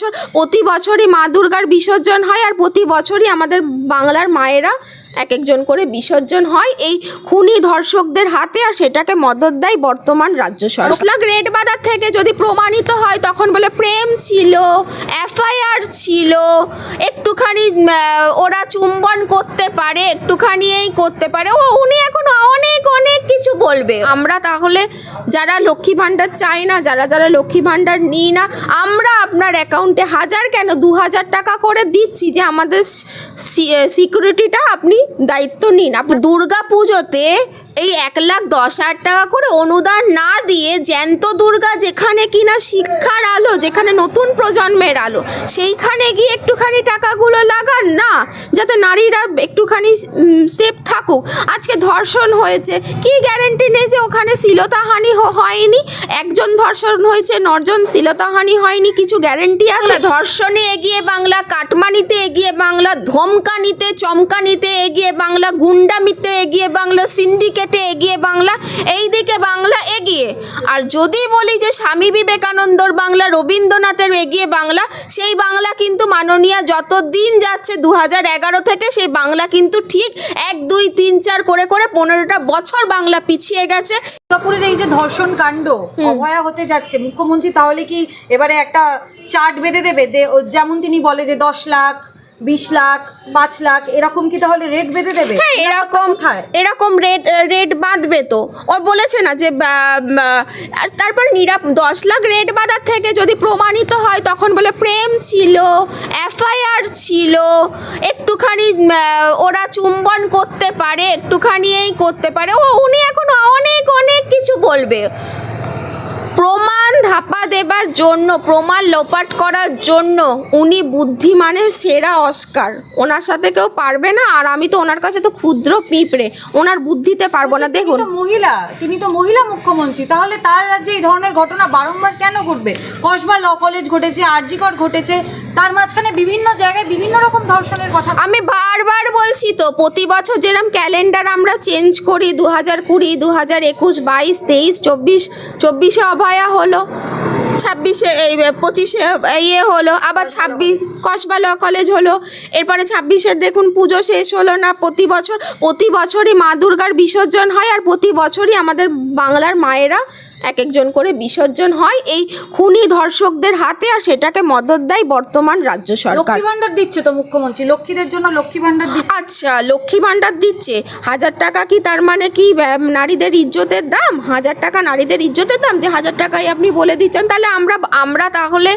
বছর প্রতি বছরই মা দুর্গার বিসর্জন হয় আর প্রতি বছরই আমাদের বাংলার মায়েরা এক একজন করে বিসর্জন হয় এই খুনি ধর্ষকদের হাতে আর সেটাকে মদত দেয় বর্তমান রাজ্য সরকার। মশলা বাজার থেকে যদি প্রমাণিত হয় তখন বলে প্রেম ছিল, এফআইআর ছিল, একটুখানি ওরা চুম্বন করতে পারে, একটুখানি এই করতে পারে। ও, উনি এখন অনেক অনেক কিছু বলবে। আমরা তাহলে যারা লক্ষ্মী ভাণ্ডার চাই না, যারা যারা লক্ষ্মী ভাণ্ডার নিই না, আমরা আপনার অ্যাকাউন্টে হাজার কেন দু হাজার টাকা করে দিচ্ছি যে আমাদের সিকিউরিটিটা আপনি দায়িত্ব নিন। আপনি দুর্গা পুজোতে এই এক লাখ দশ হাজার টাকা করে অনুদান না দিয়ে জ্যান্ত দুর্গা যেখানে কিনা শিক্ষার আলো, যেখানে নতুন প্রজন্মের আলো, সেইখানে গিয়ে একটুখানি টাকাগুলো লাগান না, যাতে নারীরা একটুখানি সেফ থাকুক। আজকে ধর্ষণ হয়েছে, কি গ্যারেন্টি নেই যে ওখানে শ্লীলতাহানি হয়নি? একজন ধর্ষণ হয়েছে, নজন শ্লীলতাহানি হয়নি, কিছু গ্যারেন্টি আছে? ধর্ষণে এগিয়ে বাংলা, কাটমানিতে এগিয়ে বাংলা, ধমকানিতে, চমকানিতে এগিয়ে বাংলা, গুন্ডামিতে এগিয়ে বাংলা সিন্ডিকেটে এগিয়ে বাংলা এই দিকে বাংলা এগিয়ে। আর যদি বলি যে স্বামী বিবেকানন্দর বাংলা রবীন্দ্রনাথের এগিয়ে বাংলা সেই বাংলা কিন্তু মাননীয়া যত দিন যাচ্ছে দু হাজার এগারো থেকে সেই বাংলা কিন্তু ঠিক এক দুই তিন চার করে করে পনেরোটা বছর বাংলা পিছিয়ে গেছে। দুর্গাপুরের এই যে ধর্ষণ কাণ্ড অভয়া হতে যাচ্ছে মুখ্যমন্ত্রী তাহলে কি এবারে একটা চার্ট বেঁধে দেবে? যেমন তিনি বলে যে দশ লাখ বিশ লাখ পাঁচ লাখ এরকম কি তাহলে রেট বেঁধে দেবে? হ্যাঁ এরকম এরকম রেট রেট বাঁধবে তো। ও বলেছে না যে তারপর নিরাপ দশ লাখ রেট বাঁধার থেকে যদি প্রমাণিত হয় তখন বলে প্রেম ছিল এফআইআর ছিল একটুখানি ওরা চুম্বন করতে পারে একটুখানি এই করতে পারে। ও উনি এখন অনেক অনেক কিছু বলবে। প্রমাণ ধাপা দেবার জন্য প্রমাণ লোপাট করার জন্য উনি বুদ্ধিমানের সেরা অস্কার। ওনার সাথে কেউ পারবে না আর আমি তো ওনার কাছে তো ক্ষুদ্র পিঁপড়ে। ওনার বুদ্ধিতে পারব না দেখুন। তো মহিলা তিনি তো মহিলা মুখ্যমন্ত্রী তাহলে তার রাজ্যে এই ধরনের ঘটনা বারংবার কেন ঘটবে? কসবা ল কলেজ ঘটেছে আরজিকর ঘটেছে তার মাঝখানে বিভিন্ন জায়গায় বিভিন্ন রকম ধর্ষণের কথা আমি বারবার বলছি তো প্রতি বছর যেরকম ক্যালেন্ডার আমরা চেঞ্জ করি দু হাজার কুড়ি দু হাজার একুশ বাইশ তেইশ চব্বিশ চব্বিশে অভয়া হলো। ছাব্বিশে এই পঁচিশে ইয়ে হলো আবার ছাব্বিশ কসবা ল কলেজ হলো। এরপরে ছাব্বিশের দেখুন পুজো শেষ হলো না প্রতি বছর প্রতি বছরই মা দুর্গার বিসর্জন হয় আর প্রতি বছরই আমাদের বাংলার মায়েরা এক একজন করে বিসর্জন হয় এই খুনি ধর্ষকদের হাতে আর সেটাকে মদত দেয় বর্তমান রাজ্য সরকার। লক্ষ্মী ভান্ডার দিচ্ছে তো মুখ্যমন্ত্রী লক্ষ্মীদের জন্য লক্ষ্মী ভান্ডার দিচ্ছে? আচ্ছা লক্ষ্মী ভাণ্ডার দিচ্ছে। হাজার টাকা কি তার মানে কি নারীদের ইজ্জতের দাম? হাজার টাকা নারীদের ইজ্জতের দাম? যে হাজার টাকাই আপনি বলে দিচ্ছেন তাহলে আমরা আমরা তাহলে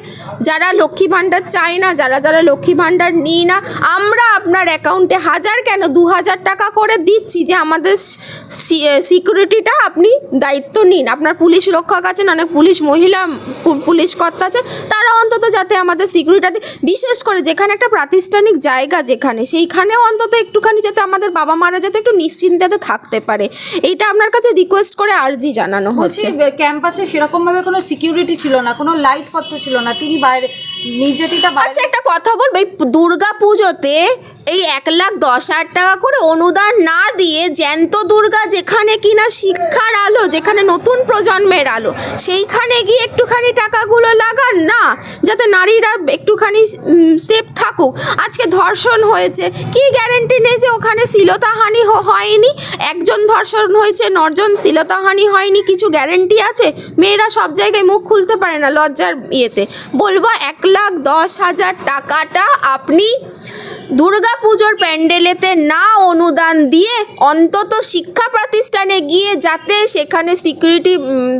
যারা লক্ষ্মী ভাণ্ডার চাই না যারা যারা লক্ষ্মী ভাণ্ডার নিই না আমরা আপনার অ্যাকাউন্টে হাজার কেন দু হাজার টাকা করে দিচ্ছি যে আমাদের সিকিউরিটিটা আপনি দায়িত্ব নিন আপনার পুলিশ রক্ষক আছেন অনেক পুলিশ মহিলা পুলিশ কর্তা আছে তারা অন্তত যাতে আমাদের সিকিউরিটি বিশেষ করে যেখানে একটা প্রাতিষ্ঠানিক জায়গা যেখানে সেইখানেও অন্তত একটুখানি যাতে আমাদের বাবা মারা যাতে একটু নিশ্চিন্তাতে থাকতে পারে। এইটা আপনার কাছে রিকোয়েস্ট করে আর্জি জানানো হচ্ছে। ক্যাম্পাসে সেরকমভাবে কোনো সিকিউরিটি ছিল না কোনো লাইটপত্র ছিল না তিনি বাইরে নির্যাতিতা আচ্ছা একটা কথা বলব, এই দুর্গা পুজোতে এই এক লাখ দশ হাজার টাকা করে অনুদান না দিয়ে জ্যান্ত দুর্গা যেখানে কিনা শিক্ষার আলো, যেখানে নতুন প্রজন্মের আলো, সেইখানে গিয়ে একটুখানি টাকাগুলো লাগান না, যাতে নারীরা একটুখানি সেফ থাকুক। আজকে ধর্ষণ হয়েছে। কি গ্যারেন্টি নেই যে ওখানে শ্লীলতাহানি হয়নি? একজন ধর্ষণ হয়েছে, নজন শ্লীলতাহানি হয়নি, কিছু গ্যারেন্টি আছে? মেয়েরা সব জায়গায় মুখ খুলতে পারে না লজ্জার ইয়েতে। বলব এক লাখ দশ হাজার টাকাটা আপনি দুর্গা পুজোর প্যান্ডেলেতে না অনুদান দিয়ে অন্তত শিক্ষা প্রতিষ্ঠানে গিয়ে যাতে সেখানে সিকিউরিটি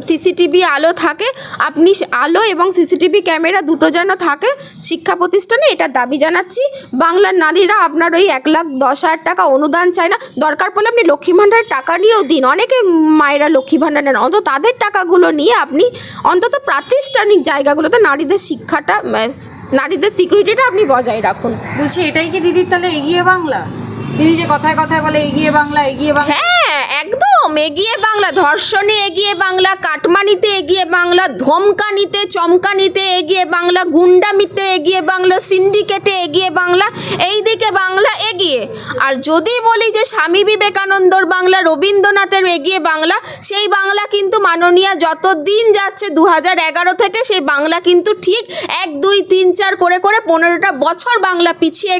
সিসিটিভি আলো থাকে, আপনি আলো এবং সিসিটিভি ক্যামেরা দুটো যেন থাকে শিক্ষা প্রতিষ্ঠানে, এটা দাবি জানাচ্ছি। বাংলার নারীরা আপনার ওই এক লাখ দশ হাজার টাকা অনুদান চায় না। দরকার পড়লে আপনি লক্ষ্মী ভাণ্ডারের টাকা নিয়েও দিন। অনেকে মায়েরা লক্ষ্মী ভাণ্ডার নেন। অন্তত তাদের টাকাগুলো নিয়ে আপনি অন্তত প্রাতিষ্ঠানিক জায়গাগুলোতে নারীদের শিক্ষাটা নারীদের সিকিউরিটিটা আপনি বজায় রাখুন। বলছি এটাই কি দিদির তাহলে এগিয়ে বাংলা? তিনি যে কথায় কথায় বলে এগিয়ে বাংলা এগিয়ে বাংলা হ্যাঁ একদম। এগিয়ে বাংলা, ধর্ষণে এগিয়ে বাংলা, কাটমানিতে এগিয়ে বাংলা, ধমকানিতে, চমকানিতে এগিয়ে বাংলা, গুন্ডামিতে এগিয়ে বাংলা, সিন্ডিকেটে এগিয়ে বাংলা, এই দিকে বাংলা এগিয়ে। আর যদি বলি যে স্বামী বিবেকানন্দর বাংলা, রবীন্দ্রনাথের এগিয়ে বাংলা, সেই বাংলা কিন্তু মাননীয়া যত দিন যাচ্ছে দু হাজার এগারো থেকে, সেই বাংলা কিন্তু ঠিক এক, দুই, তিন, চার, করে করে পনেরোটা বছর বাংলা পিছিয়ে গেছে।